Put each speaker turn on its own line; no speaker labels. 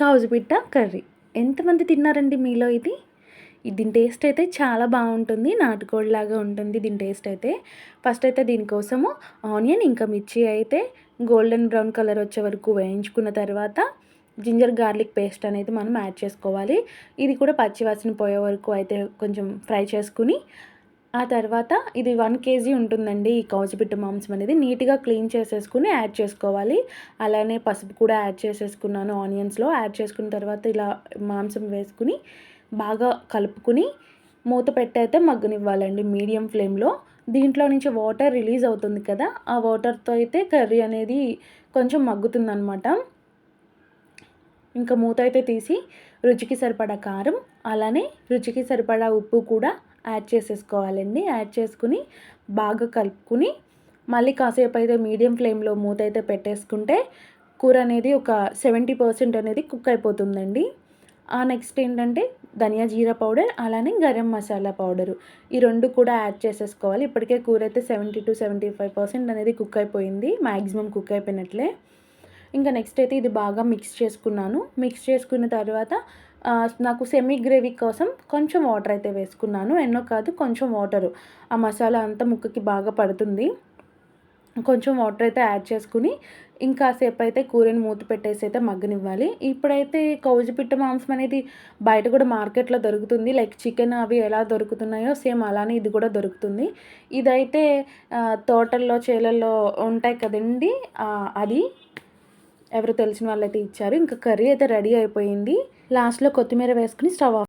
కాజుబిడ్డ curry. ఎంతమంది తిన్నారండి మీలో ఇది? దీని టేస్ట్ అయితే చాలా బాగుంటుంది. నాటుకోడిలాగా ఉంటుంది దీని టేస్ట్ అయితే. ఫస్ట్ అయితే దీనికోసము ఆనియన్ ఇంకా మిర్చి అయితే గోల్డెన్ బ్రౌన్ కలర్ వచ్చే వరకు వేయించుకున్న తర్వాత జింజర్ గార్లిక్ పేస్ట్ అనేది మనం యాడ్ చేసుకోవాలి. ఇది కూడా పచ్చివాసన పోయే వరకు అయితే కొంచెం ఫ్రై చేసుకుని ఆ తర్వాత ఇది వన్ కేజీ ఉంటుందండి ఈ కౌజుపిట్ట మాంసం అనేది. నీట్గా క్లీన్ చేసేసుకుని యాడ్ చేసుకోవాలి. అలానే పసుపు కూడా యాడ్ చేసేసుకున్నాను. ఆనియన్స్లో యాడ్ చేసుకున్న తర్వాత ఇలా మాంసం వేసుకుని బాగా కలుపుకుని మూత పెట్టయితే మగ్గనివ్వాలండి మీడియం ఫ్లేమ్లో. దీంట్లో నుంచి వాటర్ రిలీజ్ అవుతుంది కదా ఆ వాటర్తో అయితే కర్రీ అనేది కొంచెం మగ్గుతుందనమాట ఇంకా మూత అయితే తీసి రుచికి సరిపడా కారం అలానే రుచికి సరిపడా ఉప్పు కూడా యాడ్ చేసేసుకోవాలండి. యాడ్ చేసుకుని బాగా కలుపుకుని మళ్ళీ కాసేపు అయితే మీడియం ఫ్లేమ్లో మూత అయితే పెట్టేసుకుంటే కూర అనేది ఒక సెవెంటీ పర్సెంట్ అనేది కుక్ అయిపోతుందండి. ఆ నెక్స్ట్ ఏంటంటే ధనియా జీరా పౌడర్ అలానే గరం మసాలా పౌడరు. ఈ రెండు కూడా యాడ్ చేసేసుకోవాలి. ఇప్పటికే కూర అయితే seventy two seventy five percent అనేది కుక్ అయిపోయింది. మ్యాక్సిమం కుక్ అయిపోయినట్లే. ఇంకా నెక్స్ట్ అయితే ఇది బాగా మిక్స్ చేసుకున్నాను. మిక్స్ చేసుకున్న తర్వాత నాకు సెమీ గ్రేవీ కోసం కొంచెం వాటర్ అయితే వేసుకున్నాను. ఎన్నో కాదు కొంచెం వాటరు ఆ మసాలా అంతా ముక్కకి బాగా పడుతుంది. కొంచెం వాటర్ అయితే యాడ్ చేసుకుని ఇంకాసేపు అయితే కూరని మూత పెట్టేసి అయితే మగ్గనివ్వాలి. ఇప్పుడైతే కౌజుపిట్ట మాంసం అనేది బయట కూడా మార్కెట్లో దొరుకుతుంది. లైక్ చికెన్ అవి ఎలా దొరుకుతున్నాయో సేమ్ అలానే ఇది కూడా దొరుకుతుంది. ఇదైతే తోటల్లో చేలల్లో ఉంటాయి కదండి అది ఎవరు తెలిసిన వాళ్ళైతే ఇచ్చారు. ఇంకా కర్రీ అయితే రెడీ అయిపోయింది. లాస్ట్లో కొత్తిమీర వేసుకుని స్టవ్ ఆఫ్